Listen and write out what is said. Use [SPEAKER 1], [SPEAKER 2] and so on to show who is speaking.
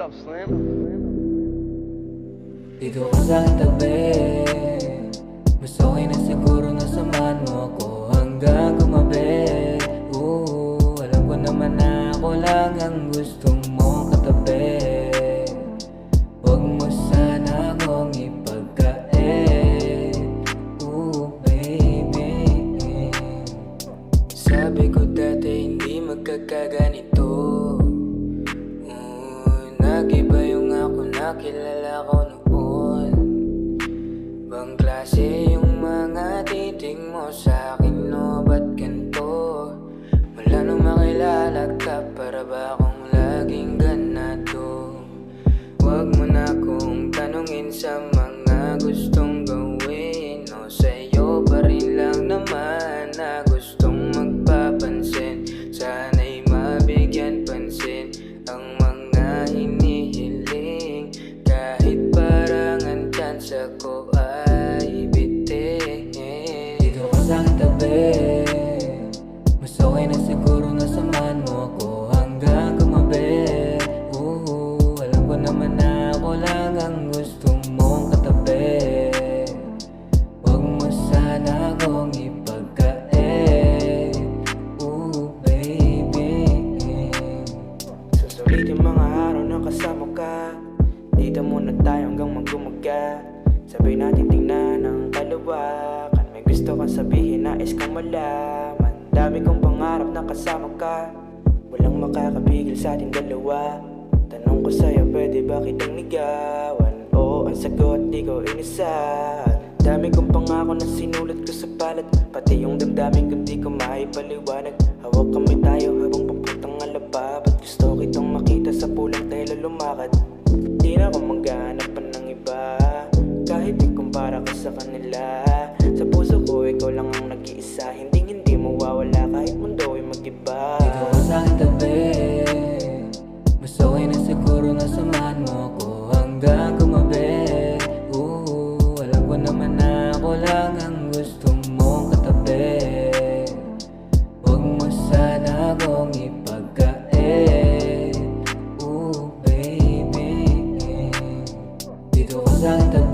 [SPEAKER 1] up, Slim.
[SPEAKER 2] Dito ka sa tabi. Mas okay na siguro na samahan mo ako hanggang gumabi Ooh, alam ko naman na ako lang ang gusto mong katabi. Huwag mo sana akong ipagkain. Ooh, baby.
[SPEAKER 3] Sabi ko dati hindi magkakaganito nakilala ko noon Bang klase yung mga titig mo sa akin no? Ba't ganito? Mula nung makilala ka para ba akong
[SPEAKER 4] Dito muna tayo hanggang magkumaga Sabay natin tingnan ang kalawakan May gusto kang sabihin, nais kang malaman. Dami kong pangarap na kasama ka. Walang makakapigil sa ating dalawa. Tanong ko sa'yo, pwede ba kitang ligawan? Oo, ang sagot, di ko inisahan. Dami kong pangako na sinulat ko sa palad. Pati yung damdamin ko di ko maipaliwanag. Hawak kami tayo habang papuntang alaba Ba't gusto kitang makita sa pulang tela lumakad Di na ako maghahanap pa ng iba. Kahit ikumpara ka sa kanila. Sa puso ko ikaw lang ang nag-iisa. Hindi hindi mawawala kahit mundo ay mag-iba. Ikaw ang
[SPEAKER 2] sa akin tabi? Mas okay na siguro na samahan mo ako hanggang kumabi. Uh, Alam ko naman na ako lang ang さんた